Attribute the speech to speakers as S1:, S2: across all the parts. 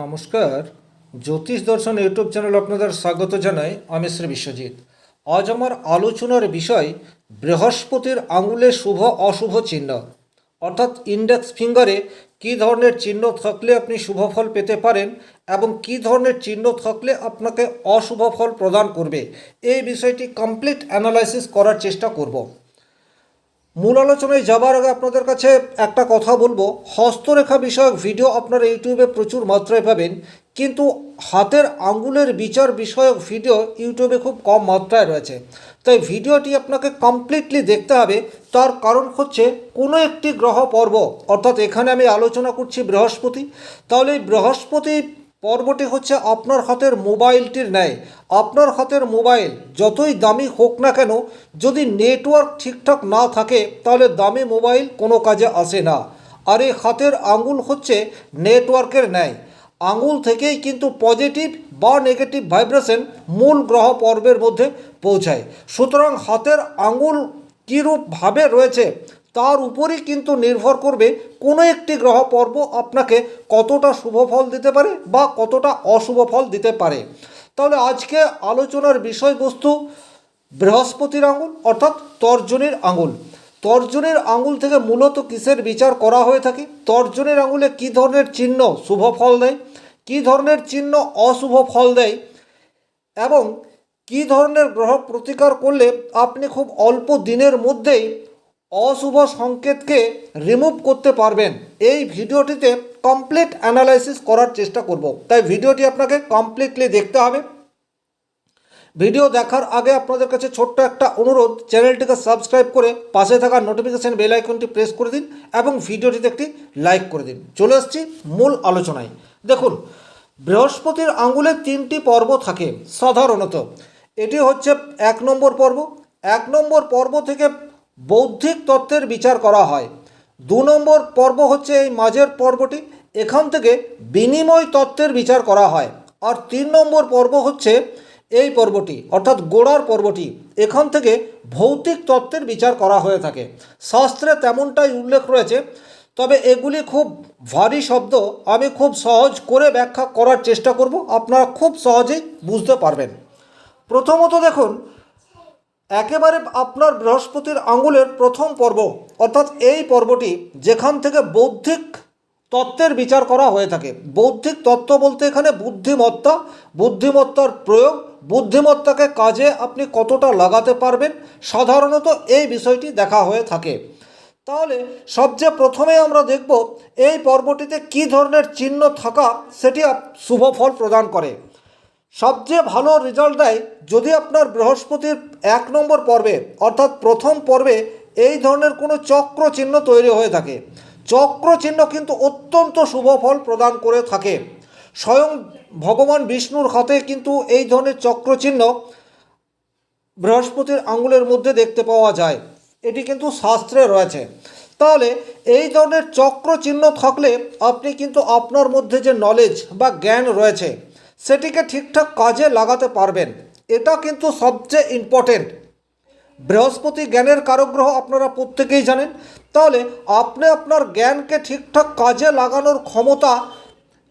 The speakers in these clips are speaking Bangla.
S1: নমস্কার। জ্যোতিষ দর্শন ইউটিউব চ্যানেল আপনাদের স্বাগত জানাই আমি শ্রী বিশ্বজিৎ। আজ আমার আলোচনার বিষয় বৃহস্পতির আঙুলে শুভ অশুভ চিহ্ন। অর্থাৎ ইন্ডেক্স ফিঙ্গারে কী ধরনের চিহ্ন থাকলে আপনি শুভ ফল পেতে পারেন এবং কী ধরনের চিহ্ন থাকলে আপনাকে অশুভ ফল প্রদান করবে, এই বিষয়টি কমপ্লিট অ্যানালাইসিস করার চেষ্টা করব। মূল আলোচনায় যাবার আগে আপনাদের কাছে একটা কথা বলব। হস্তরেখা বিষয়ক ভিডিও আপনারা ইউটিউবে প্রচুর মাত্রায় পাবেন। কিন্তু হাতের আঙ্গুলের বিচার বিষয়ক ভিডিও ইউটিউবে খুব কম মাত্রায় রয়েছে। তাই ভিডিওটি আপনাকে কমপ্লিটলি দেখতে হবে। তার কারণ হচ্ছে কোনো একটি গ্রহ পর্ব, অর্থাৎ এখানে আমি আলোচনা করছি বৃহস্পতি, তাহলে বৃহস্পতি পর্বটি হচ্ছে আপনার হাতের মোবাইলটির ন্যায়। আপনার হাতের মোবাইল যতই দামি হোক না কেন, যদি নেটওয়ার্ক ঠিকঠাক না থাকে, তাহলে দামি মোবাইল কোনো কাজে আসে না। আর এই হাতের আঙুল হচ্ছে নেটওয়ার্কের ন্যায়। আঙুল থেকেই কিন্তু পজিটিভ বা নেগেটিভ ভাইব্রেশন মূল গ্রহ পর্বের মধ্যে পৌঁছায়। সুতরাং হাতের আঙুল কীরূপভাবে রয়েছে তার উপরই কিন্তু নির্ভর করবে কোনো একটি গ্রহ পর্ব আপনাকে কতটা শুভ ফল দিতে পারে বা কতটা অশুভ ফল দিতে পারে। তাহলে আজকে আলোচনার বিষয়বস্তু বৃহস্পতির আঙুল অর্থাৎ তর্জনীর আঙুল। তর্জনীর আঙুল থেকে মূলত কিসের বিচার করা হয়ে থাকে? তর্জনীর আঙুলে কী ধরনের চিহ্ন শুভ ফল দেয়? কী ধরনের চিহ্ন অশুভ ফল দেয়? এবং কী ধরনের গ্রহ প্রতিকার করলে আপনি খুব অল্প দিনের মধ্যেই অশুভ সংকেতকে রিমুভ করতে পারবেন। এই ভিডিওটিতে কমপ্লিট অ্যানালাইসিস করার চেষ্টা করব। তাই ভিডিওটি আপনাকে কমপ্লিটলি দেখতে হবে। ভিডিও দেখার আগে আপনাদের কাছে ছোট্ট একটা অনুরোধ, চ্যানেলটিকে সাবস্ক্রাইব করে পাশে থাকা নোটিফিকেশান বেল আইকনটি প্রেস করে দিন এবং ভিডিওটিতে একটি লাইক করে দিন। চলে আসছি মূল আলোচনায়। দেখুন, বৃহস্পতির আঙ্গুলে তিনটি পর্ব থাকে, সাধারণত। এটি হচ্ছে এক নম্বর পর্ব। এক নম্বর পর্ব থেকে বৌদ্ধিক তত্ত্বের বিচার করা হয়। দু নম্বর পর্ব হচ্ছে এই মাঝের পর্বটি। এখান থেকে বিনিময় তত্ত্বের বিচার করা হয়। আর তিন নম্বর পর্ব হচ্ছে এই পর্বটি, অর্থাৎ গোড়ার পর্বটি। এখান থেকে ভৌতিক তত্ত্বের বিচার করা হয়ে থাকে। শাস্ত্রে তেমনটাই উল্লেখ রয়েছে, তবে এগুলি খুব ভারী শব্দ। আমি খুব সহজ করে ব্যাখ্যা করার চেষ্টা করব। আপনারা খুব সহজেই বুঝতে পারবেন। প্রথমত দেখুন একেবারে আপনার বৃহস্পতির আঙ্গুলের প্রথম পর্ব, অর্থাৎ এই পর্বটি যেখান থেকে বৌদ্ধিক তত্ত্বের বিচার করা হয়ে থাকে। বৌদ্ধিক তত্ত্ব বলতে এখানে বুদ্ধিমত্তা, বুদ্ধিমত্তার প্রয়োগ, বুদ্ধিমত্তাকে কাজে আপনি কতটা লাগাতে পারবেন, সাধারণত এই বিষয়টি দেখা হয়ে থাকে। তাহলে সবচেয়ে প্রথমে আমরা দেখব এই পর্বটিতে কী ধরনের চিহ্ন থাকা, সেটি শুভ ফল প্রদান করে। সবচেয়ে ভালো রেজাল্ট দেয় যদি আপনার বৃহস্পতির এক নম্বর পর্বে, অর্থাৎ প্রথম পর্বে, এই ধরনের কোনো চক্র চিহ্ন তৈরি হয়ে থাকে। চক্র চিহ্ন কিন্তু অত্যন্ত শুভ ফল প্রদান করে থাকে। স্বয়ং ভগবান বিষ্ণুর হাতে কিন্তু এই ধরনের চক্র চিহ্ন বৃহস্পতির আঙ্গুলের মধ্যে দেখতে পাওয়া যায়। এটি কিন্তু শাস্ত্রে রয়েছে। তাহলে এই ধরনের চক্র চিহ্ন থাকলে আপনি কিন্তু আপনার মধ্যে যে নলেজ বা জ্ঞান রয়েছে সেটিকে ঠিকঠাক কাজে লাগাতে পারবেন। এটা কিন্তু সবচেয়ে ইম্পর্টেন্ট বৃহস্পতি জ্ঞানের কারগ্রহ আপনারা প্রত্যেকেই জানেন। তাহলে আপনি আপনার জ্ঞানকে ঠিকঠাক কাজে লাগানোর ক্ষমতা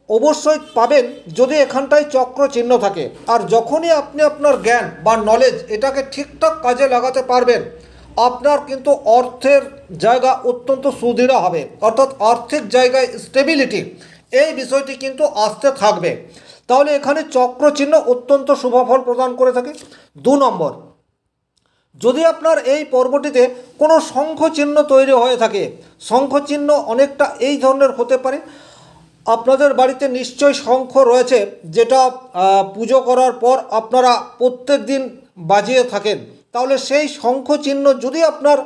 S1: অবশ্যই পাবেন যদি এখানটায় চক্র চিহ্ন থাকে। আর যখনই আপনি আপনার জ্ঞান বা নলেজ এটাকে ঠিকঠাক কাজে লাগাতে পারবেন, আপনার কিন্তু অর্থের জায়গা অত্যন্ত সুদৃঢ় হবে। অর্থাৎ আর্থিক জায়গায় স্টেবিলিটি এই বিষয়টি কিন্তু আসতে থাকবে। তাহলে এখানে চক্র চিহ্ন অত্যন্ত শুভফল প্রদান করে থাকে। দু নম্বর, যদি আপনার এই পর্বটিতে কোনো শঙ্খ চিহ্ন তৈরি হয়ে থাকে শঙ্খ চিহ্ন অনেকটা এই ধরনের হতে পারে। আপনাদের বাড়িতে নিশ্চয়ই শঙ্খ রয়েছে, যেটা পুজো করার পর আপনারা প্রত্যেক দিন বাজিয়ে থাকেন। তাহলে সেই শঙ্খ চিহ্ন যদি আপনার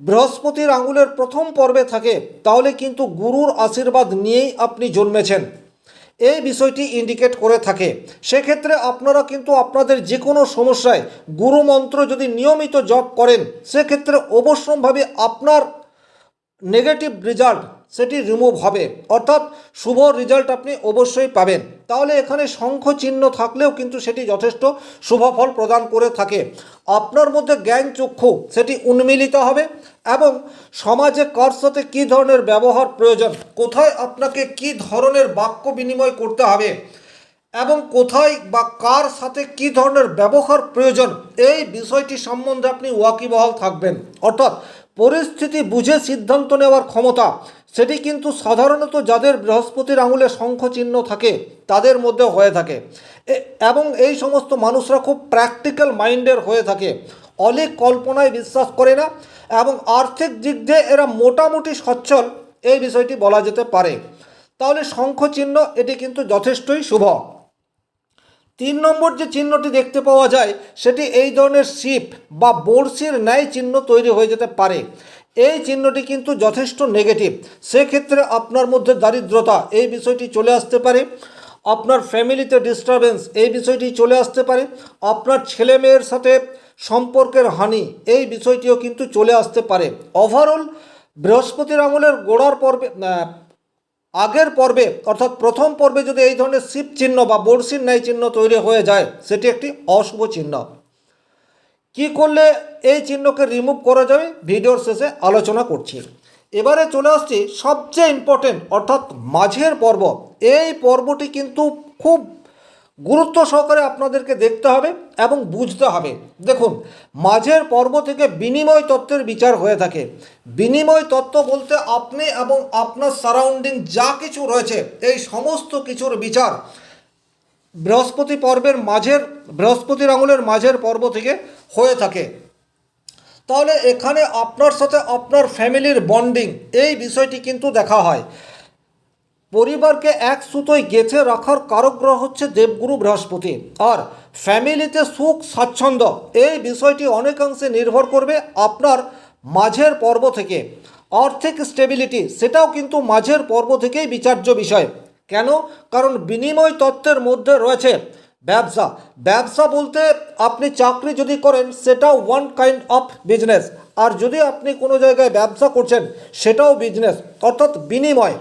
S1: বৃহস্পতির আঙুলের প্রথম পর্বে থাকে, তাহলে কিন্তু গুরুর আশীর্বাদ নিয়েই আপনি জন্মেছেন। এই বিষয়টি ইন্ডিকেট করে থাকে। সেক্ষেত্রে আপনারা কিন্তু আপনাদের যে কোনো সমস্যায় গুরুমন্ত্র যদি নিয়মিত জপ করেন, সেক্ষেত্রে অবশ্যমভাবে আপনার নেগেটিভ রেজাল্ট সেটি রিমুভ হবে। অর্থাৎ শুভ রেজাল্ট আপনি অবশ্যই পাবেন। তাহলে এখানে শঙ্খ চিহ্ন থাকলেও কিন্তু সেটি যথেষ্ট শুভ ফল প্রদান করে থাকে। আপনার মধ্যে জ্ঞান চক্ষু সেটি উন্মিলিত হবে এবং সমাজে কার সাথে কী ধরনের ব্যবহার প্রয়োজন, কোথায় আপনাকে কী ধরনের বাক্য বিনিময় করতে হবে এবং কোথায় বা কার সাথে কী ধরনের ব্যবহার প্রয়োজন, এই বিষয়টি সম্বন্ধে আপনি ওয়াকিবহাল থাকবেন। অর্থাৎ পরিস্থিতি বুঝে সিদ্ধান্ত নেওয়ার ক্ষমতা, সেটি কিন্তু সাধারণত যাদের বৃহস্পতির আঙুলে শঙ্খ চিহ্ন থাকে, তাদের মধ্যে হয়ে থাকে। এবং এই সমস্ত মানুষরা খুব প্র্যাকটিক্যাল মাইন্ডের হয়ে থাকে। অনেক কল্পনায় বিশ্বাস করে না এবং আর্থিক দিক দিয়ে এরা মোটামুটি সচ্ছল, এই বিষয়টি বলা যেতে পারে। তাহলে শঙ্খ চিহ্ন এটি কিন্তু যথেষ্টই শুভ। তিন নম্বর যে চিহ্নটি দেখতে পাওয়া যায়, সেটি এই ধরনের শিপ বা বড়শির ন্যায় চিহ্ন তৈরি হয়ে যেতে পারে। এই চিহ্নটি কিন্তু যথেষ্ট নেগেটিভ সেক্ষেত্রে আপনার মধ্যে দারিদ্রতা, এই বিষয়টি চলে আসতে পারে। আপনার ফ্যামিলিতে ডিস্টারবেন্স এই বিষয়টি চলে আসতে পারে। আপনার ছেলে মেয়ের সাথে সম্পর্কের হানি, এই বিষয়টিও কিন্তু চলে আসতে পারে। ওভারঅল বৃহস্পতির আঙুলের গোড়ার পর্বে আগের পর্বে, অর্থাৎ প্রথম পর্বে যদি এই ধরনের শিব চিহ্ন বা বড়শির ন্যায় চিহ্ন তৈরি হয়ে যায়, সেটি একটি অশুভ চিহ্ন। কি করলে এই চিহ্নকে রিমুভ করা যাবে? ভিডিওর শেষে আলোচনা করছি। এবারে চলে আসছি সবচেয়ে ইম্পর্টেন্ট অর্থাৎ মাঝের পর্ব। এই পর্বটি কিন্তু খুব গুরুত্ব সহকারে আপনাদেরকে দেখতে হবে এবং বুঝতে হবে। দেখুন, মাঝের পর্ব থেকে বিনিময় তত্ত্বের বিচার হয়ে থাকে। বিনিময় তত্ত্ব বলতে আপনি এবং আপনার সারাউন্ডিং যা কিছু রয়েছে, এই সমস্ত কিছুর বিচার বৃহস্পতি পর্বের মাঝের বৃহস্পতির আঙুলের মাঝের পর্ব থেকে হয়ে থাকে। তাহলে এখানে আপনার সাথে আপনার ফ্যামিলির বন্ডিং, এই বিষয়টি কিন্তু দেখা হয়। পরিবারকে এক সুতোয় গেঁথে রাখার কারক গ্রহ হচ্ছে দেবগুরু বৃহস্পতি। আর ফ্যামিলিতে সুখ, স্বাচ্ছন্দ্য, এই বিষয়টি অনেকাংশে নির্ভর করবে আপনার মাঝের পর্ব থেকে। আর্থিক স্টেবিলিটি সেটাও কিন্তু মাঝের পর্ব থেকেই বিচার্য বিষয়। কেন? কারণ বিনিময় তত্ত্বের মধ্যে রয়েছে ব্যবসা। ব্যবসা বলতে আপনি চাকরি যদি করেন, সেটাও ওয়ান কাইন্ড অফ বিজনেস আর যদি আপনি কোনো জায়গায় ব্যবসা করছেন, সেটাও বিজনেস অর্থাৎ বিনিময়।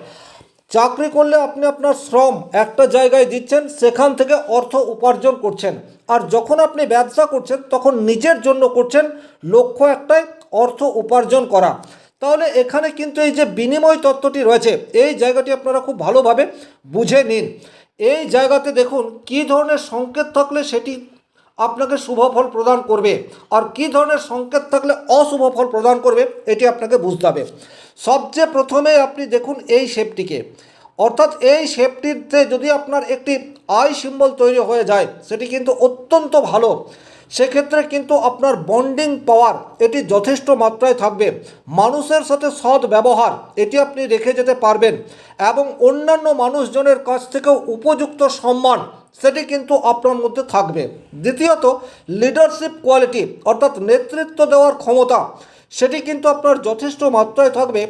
S1: চাকরি করলে আপনি আপনার শ্রম একটা জায়গায় দিচ্ছেন, সেখান থেকে অর্থ উপার্জন করছেন। আর যখন আপনি ব্যবসা করছেন, তখন নিজের জন্য করছেন লক্ষ্য একটাই, অর্থ উপার্জন করা। তাহলে এখানে কিন্তু এই যে বিনিময় তত্ত্বটি রয়েছে, এই জায়গাটি আপনারা খুব ভালোভাবে বুঝে নিন। এই জায়গাতে দেখুন কী ধরনের সংকেত থাকলে সেটি আপনাকে শুভ ফল প্রদান করবে, আর কী ধরনের সংকেত থাকলে অশুভ ফল প্রদান করবে, এটি আপনাকে বুঝতে হবে। সবচেয়ে প্রথমে আপনি দেখুন এই শেপটিকে। অর্থাৎ এই শেপটিতে যদি আপনার একটি আই সিম্বল তৈরি হয়ে যায়, সেটি কিন্তু অত্যন্ত ভালো। সেক্ষেত্রে কিন্তু আপনার বন্ডিং পাওয়ার এটি যথেষ্ট মাত্রায় থাকবে। মানুষের সাথে সৎ ব্যবহার, এটি আপনি রেখে যেতে পারবেন। এবং অন্যান্য মানুষজনের কাছ থেকেও উপযুক্ত সম্মান, সেটি কিন্তু আপনার মধ্যে থাকবে। দ্বিতীয়ত লিডারশিপ কোয়ালিটি অর্থাৎ নেতৃত্ব দেওয়ার ক্ষমতা। সেটি কিন্তু আপনার যথেষ্ট মাত্রায় থাকবে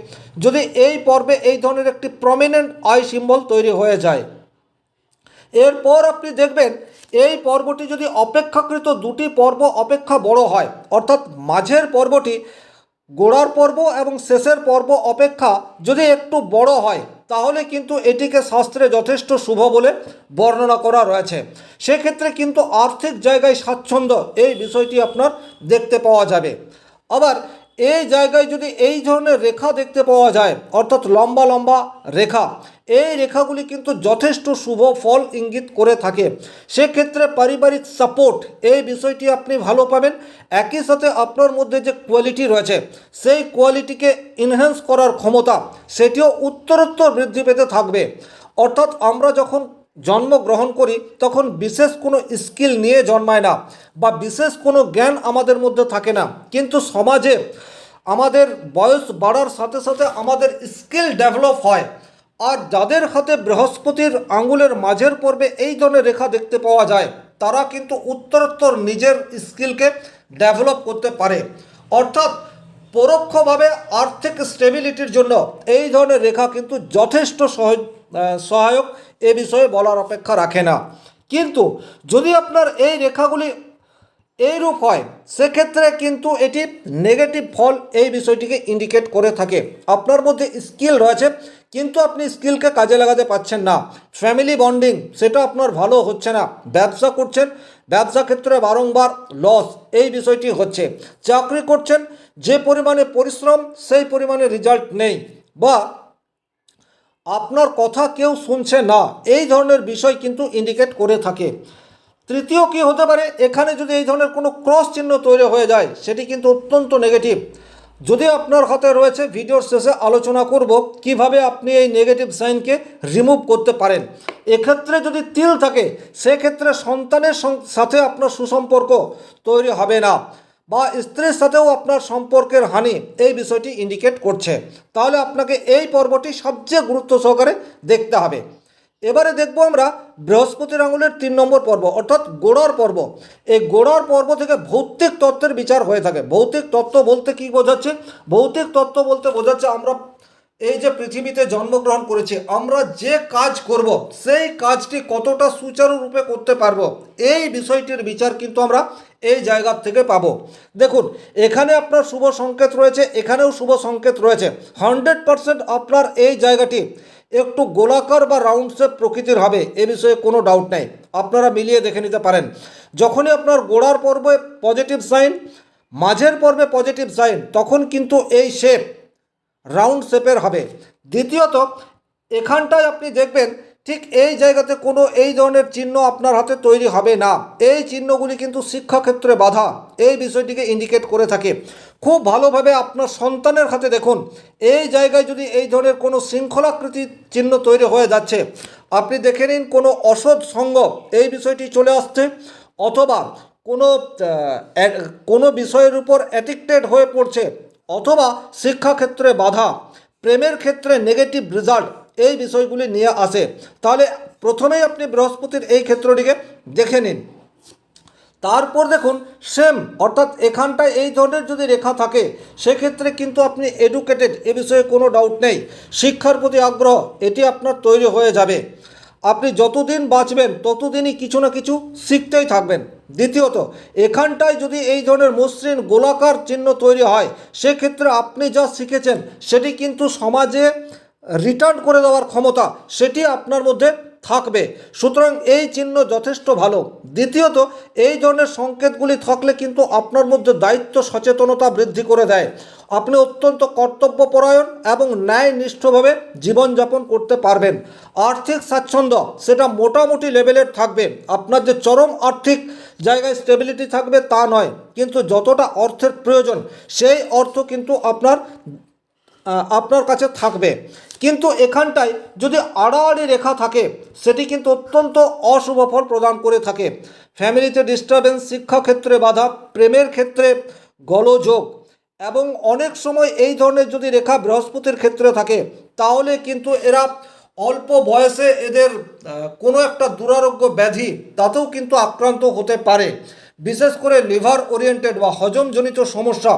S1: যদি এই পর্বে এই ধরনের একটি প্রমিনেন্ট আই সিম্বল তৈরি হয়ে যায়। এরপর আপনি দেখবেন এই পর্বটি যদি অপেক্ষাকৃত দুটি পর্ব অপেক্ষা বড় হয়, অর্থাৎ মাঝের পর্বটি গোড়ার পর্ব এবং শেষের পর্ব অপেক্ষা যদি একটু বড় হয়, তাহলে কিন্তু এটিকে শাস্ত্রে যথেষ্ট শুভ বলে বর্ণনা করা রয়েছে। সেক্ষেত্রে কিন্তু আর্থিক জায়গায় স্বাচ্ছন্দ্য এই বিষয়টি আপনার দেখতে পাওয়া যাবে। আবার এই জায়গায় যদি এই ধরনের রেখা দেখতে পাওয়া যায়, অর্থাৎ লম্বা লম্বা রেখা, এই রেখাগুলি কিন্তু যথেষ্ট শুভ ফল ইঙ্গিত করে থাকে। সেক্ষেত্রে পারিবারিক সাপোর্ট, এই বিষয়টি আপনি ভালো পাবেন। একই সাথে আপনার মধ্যে যে কোয়ালিটি রয়েছে, সেই কোয়ালিটিকে ইনহ্যান্স করার ক্ষমতা, সেটিও উত্তরোত্তর বৃদ্ধি পেতে থাকবে। অর্থাৎ আমরা যখন জন্মগ্রহণ করি, তখন বিশেষ কোনো স্কিল নিয়ে জন্মায় না বা বিশেষ কোনো জ্ঞান আমাদের মধ্যে থাকে না। কিন্তু সমাজে আমাদের বয়স বাড়ার সাথে সাথে আমাদের স্কিল ডেভেলপ হয়। আর যাদের হাতে বৃহস্পতির আঙ্গুলের মাঝের পর্বে এই ধরনের রেখা দেখতে পাওয়া যায়, তারা কিন্তু উত্তরোত্তর নিজের স্কিলকে ডেভেলপ করতে পারে। অর্থাৎ পরোক্ষভাবে আর্থিক স্টেবিলিটির জন্য এই ধরনের রেখা কিন্তু যথেষ্ট সহ- সহায়ক এ বিষয়ে বলার অপেক্ষা রাখে না। কিন্তু যদি আপনার এই রেখাগুলি এইরূপ হয়, সেক্ষেত্রে কিন্তু এটি নেগেটিভ ফল এই বিষয়টিকে ইন্ডিকেট করে থাকে। আপনার মধ্যে স্কিল রয়েছে, কিন্তু আপনি স্কিলকে কাজে লাগাতে পাচ্ছেন না। ফ্যামিলি বন্ডিং সেটা আপনার ভালো হচ্ছে না। ব্যবসা করছেন, ব্যবসা ক্ষেত্রে বারংবার লস এই বিষয়টি হচ্ছে। চাকরি করছেন, যে পরিমাণে পরিশ্রম, সেই পরিমাণে রেজাল্ট নেই। বা আপনার কথা কেউ শুনছে না। এই ধরনের বিষয় কিন্তু ইন্ডিকেট করে থাকে। তৃতীয় কি হতে পারে? এখানে যদি এই ধরনের কোনো ক্রস চিহ্ন তৈরি হয়ে যায়, সেটি কিন্তু অত্যন্ত নেগেটিভ যদি আপনার হাতে রয়েছে ভিডিওর শেষে আলোচনা করব, কীভাবে আপনি এই নেগেটিভ সাইনকে রিমুভ করতে পারেন। এক্ষেত্রে যদি তিল থাকে, সেক্ষেত্রে সন্তানের সাথে আপনার সুসম্পর্ক তৈরি হবে না। বা স্ত্রীর সাথেও আপনার সম্পর্কের হানি এই বিষয়টি ইন্ডিকেট করছে। তাহলে আপনাকে এই পর্বটি সবচেয়ে গুরুত্ব সহকারে দেখতে হবে। এবারে দেখব আমরা বৃহস্পতির আঙুলের তিন নম্বর পর্ব, অর্থাৎ গোড়ার পর্ব। এই গোড়ার পর্ব থেকে ভৌতিক তত্ত্বের বিচার হয়ে থাকে। ভৌতিক তত্ত্ব বলতে কি বোঝাচ্ছে? ভৌতিক তত্ত্ব বলতে বোঝাচ্ছে আমরা এই যে পৃথিবীতে জন্মগ্রহণ করেছি, আমরা যে কাজ করব, সেই কাজটি কতটা সুচারুরূপে করতে পারব, এই বিষয়টির বিচার কিন্তু আমরা এই জায়গার থেকে পাবো। দেখুন, এখানে আপনার শুভ সংকেত রয়েছে, এখানেও শুভ সংকেত রয়েছে। হান্ড্রেড পারসেন্ট আপনার এই জায়গাটি একটু গোলাকার বা রাউন্ড শেপ প্রকৃতির হবে, এ বিষয়ে কোনো ডাউট নাই। আপনারা মিলিয়ে দেখে নিতে পারেন। যখনই আপনার গোড়ার পর্বে পজিটিভ সাইন মাঝের পর্বে পজিটিভ সাইন তখন কিন্তু এই শেপ রাউন্ড শেপের হবে। দ্বিতীয়ত, এখানটায় আপনি দেখবেন ঠিক এই জায়গাতে কোনো এই ধরনের চিহ্ন আপনার হাতে তৈরি হবে না। এই চিহ্নগুলি কিন্তু শিক্ষাক্ষেত্রে বাধা। এই বিষয়টিকে ইন্ডিকেট করে থাকে। খুব ভালোভাবে আপনার সন্তানের হাতে দেখুন। এই জায়গায় যদি এই ধরনের কোনো শৃঙ্খলাকৃতি চিহ্ন তৈরি হয়ে যাচ্ছে, আপনি দেখে নিন কোনো অসৎ সঙ্গ এই বিষয়টি চলে আসছে, অথবা কোনো কোনো বিষয়ের উপর অ্যাডিক্টেড হয়ে পড়ছে। অথবা শিক্ষাক্ষেত্রে বাধা, প্রেমের ক্ষেত্রে নেগেটিভ রেজাল্ট এই বিষয়গুলি নিয়ে আসে। তাহলে প্রথমেই আপনি বৃহস্পতির এই ক্ষেত্রটিকে দেখে নিন। তারপর দেখুন সেম অর্থাৎ এখানটায় এই ধরনের যদি রেখা থাকে, সেক্ষেত্রে কিন্তু আপনি এডুকেটেড এ বিষয়ে কোনো ডাউট নেই। শিক্ষার প্রতি আগ্রহ, এটি আপনার তৈরি হয়ে যাবে। আপনি যতদিন বাঁচবেন, ততদিনই কিছু না কিছু শিখতেই থাকবেন। দ্বিতীয়ত, এখানটায় যদি এই ধরনের মসৃণ গোলাকার চিহ্ন তৈরি হয়, সেক্ষেত্রে আপনি যা শিখেছেন, সেটি কিন্তু সমাজে রিটার্ন করে দেওয়ার ক্ষমতা, সেটি আপনার মধ্যে থাকবে। সুতরাং এই চিহ্ন যথেষ্ট ভালো। দ্বিতীয়ত, এই ধরনের সংকেতগুলি থাকলে কিন্তু আপনার মধ্যে দায়িত্ব সচেতনতা বৃদ্ধি করে দেয়। আপনি অত্যন্ত কর্তব্যপরায়ণ এবং ন্যায় নিষ্ঠভাবে জীবনযাপন করতে পারবেন। আর্থিক স্বাচ্ছন্দ্য, সেটা মোটামুটি লেভেলের থাকবে। আপনার যে চরম আর্থিক জায়গায় স্টেবিলিটি থাকবে তা নয়। কিন্তু যতটা অর্থের প্রয়োজন, সেই অর্থ কিন্তু আপনার আপনার কাছে থাকবে। কিন্তু এখানটায় যদি আড়াআড়ি রেখা থাকে, সেটি কিন্তু অত্যন্ত অশুভ ফল প্রদান করে থাকে। ফ্যামিলিতে ডিস্টারবেন্স শিক্ষাক্ষেত্রে বাধা, প্রেমের ক্ষেত্রে গলযোগ এবং অনেক সময় এই ধরনের যদি রেখা বৃহস্পতির ক্ষেত্রে থাকে, তাহলে কিন্তু এরা অল্প বয়সে এদের কোনো একটা দুরারোগ্য ব্যাধি তাতেও কিন্তু আক্রান্ত হতে পারে। বিশেষ করে লিভার ওরিয়েন্টেড বা হজমজনিত সমস্যা,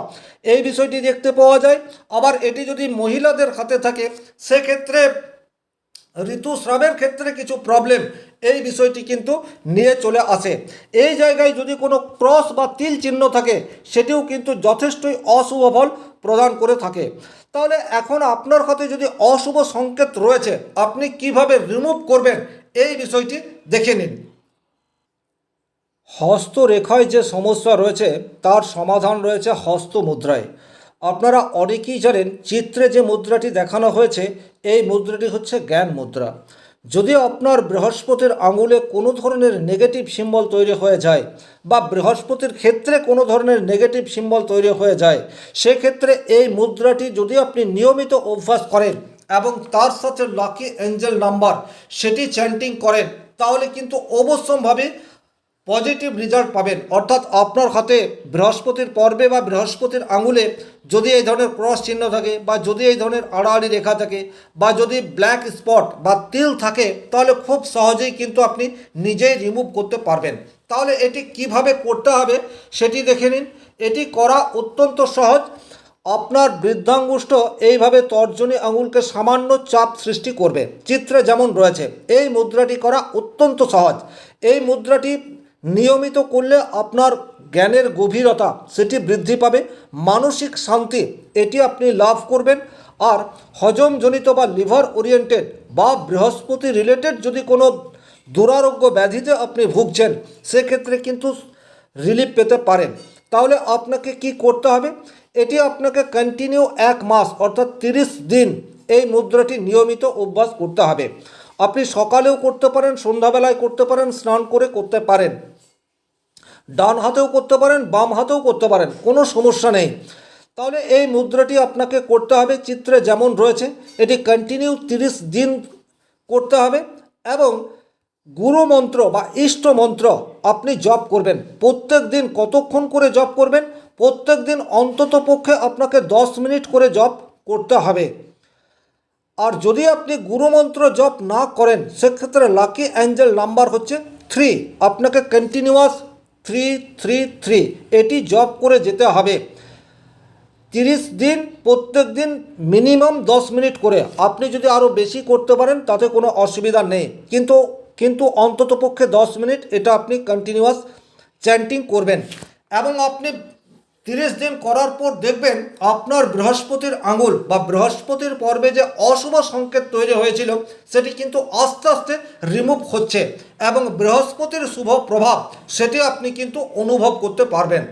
S1: এই বিষয়টি দেখতে পাওয়া যায়। আবার এটি যদি মহিলাদের হাতে থাকে, সেক্ষেত্রে ঋতুস্রাবের ক্ষেত্রে কিছু প্রবলেম এই বিষয়টি কিন্তু নিয়ে চলে আসে। এই জায়গায় যদি কোনো ক্রস বা তিল চিহ্ন থাকে, সেটিও কিন্তু যথেষ্টই অশুভ ফল প্রদান করে থাকে। তাহলে এখন আপনার হাতে যদি অশুভ সংকেত রয়েছে, আপনি কীভাবে রিমুভ করবেন? এই বিষয়টি দেখে নিন। হস্তরেখায় যে সমস্যা রয়েছে, তার সমাধান রয়েছে হস্ত মুদ্রায় আপনারা অনেকেই জানেন চিত্রে যে মুদ্রাটি দেখানো হয়েছে, এই মুদ্রাটি হচ্ছে জ্ঞান মুদ্রা। যদি আপনার বৃহস্পতির আঙুলে কোনো ধরনের নেগেটিভ সিম্বল তৈরি হয়ে যায় বা বৃহস্পতির ক্ষেত্রে কোনো ধরনের নেগেটিভ সিম্বল তৈরি হয়ে যায়, সেক্ষেত্রে এই মুদ্রাটি যদি আপনি নিয়মিত অভ্যাস করেন এবং তার সাথে লাকি এঞ্জেল নাম্বার সেটি চ্যান্টিং করেন, তাহলে কিন্তু অবশ্যম্ভাবে পজিটিভ রেজাল্ট পাবেন। অর্থাৎ আপনার হাতে বৃহস্পতির পর্বে বা বৃহস্পতির আঙুলে যদি এই ধরনের ক্রস চিহ্ন থাকে বা যদি এই ধরনের আড়াআড়ি রেখা থাকে বা যদি ব্ল্যাক স্পট বা তিল থাকে, তাহলে খুব সহজেই কিন্তু আপনি নিজেই রিমুভ করতে পারবেন। তাহলে এটি কীভাবে করতে হবে সেটি দেখে নিন। এটি করা অত্যন্ত সহজ। আপনার বৃদ্ধাঙ্গুষ্ঠ এইভাবে তর্জনী আঙুলকে সামান্য চাপ সৃষ্টি করবে। চিত্রে যেমন রয়েছে, এই মুদ্রাটি করা অত্যন্ত সহজ। এই মুদ্রাটি নিয়মিত করলে আপনার জ্ঞানের গভীরতা সেটি বৃদ্ধি পাবে, মানসিক শান্তি এটি আপনি লাভ করবেন, আর হজমজনিত বা লিভার ওরিয়েন্টেড বা বৃহস্পতি রিলেটেড যদি কোনো দুরারোগ্য ব্যাধিতে আপনি ভুগছেন, সেক্ষেত্রে কিন্তু রিলিফ পেতে পারেন। তাহলে আপনাকে কি করতে হবে? এটি আপনাকে কন্টিনিউ এক মাস অর্থাৎ তিরিশ দিন এই মুদ্রাটি নিয়মিত অভ্যাস করতে হবে। আপনি সকালেও করতে পারেন, সন্ধ্যাবেলায় করতে পারেন, স্নান করে করতে পারেন। ডান হাতেও করতে পারেন, বাম হাতেও করতে পারেন, কোনো সমস্যা নেই। তাহলে এই মুদ্রাটি আপনাকে করতে হবে চিত্রে যেমন রয়েছে, এটি কন্টিনিউ তিরিশ দিন করতে হবে এবং গুরু মন্ত্র বা ইষ্ট মন্ত্র আপনি জপ করবেন। প্রত্যেক দিন কতক্ষণ করে জপ করবেন? প্রত্যেক দিন অন্তত পক্ষে আপনাকে দশ মিনিট করে জপ করতে হবে। আর যদি আপনি গুরুমন্ত্র জপ না করেন, সেক্ষেত্রে লাকি অ্যাঞ্জেল নাম্বার হচ্ছে থ্রি আপনাকে কন্টিনিউয়াস থ্রি থ্রি থ্রি এটি জপ করে যেতে হবে। তিরিশ দিন, প্রত্যেক দিন মিনিমাম দশ মিনিট করে। আপনি যদি আরও বেশি করতে পারেন, তাতে কোনো অসুবিধা নেই। কিন্তু কিন্তু অন্ততপক্ষে দশ মিনিট এটা আপনি কন্টিনিউয়াস চ্যান্টিং করবেন। এবং আপনি তিরিশ দিন করার পর দেখবেন আপনার বৃহস্পতির আঙুল বা বৃহস্পতির পর্বে যে অশুভ সংকেত তৈরি হয়েছিল, সেটি কিন্তু আস্তে আস্তে রিমুভ হচ্ছে এবং বৃহস্পতির শুভ প্রভাব সেটি আপনি কিন্তু অনুভব করতে পারবেন।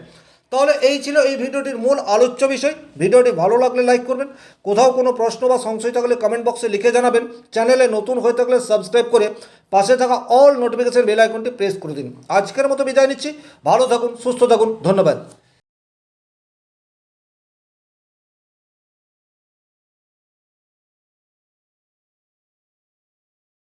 S1: তাহলে এই ছিল এই ভিডিওটির মূল আলোচ্য বিষয়। ভিডিওটি ভালো লাগলে লাইক করবেন। কোথাও কোনো প্রশ্ন বা সংশয় থাকলে কমেন্ট বক্সে লিখে জানাবেন। চ্যানেলে নতুন হয়ে থাকলে সাবস্ক্রাইব করে পাশে থাকা অল নোটিফিকেশন বেল আইকনটি প্রেস করে দিন। আজকের মতো বিদায় নিচ্ছি। ভালো থাকুন, সুস্থ থাকুন। ধন্যবাদ।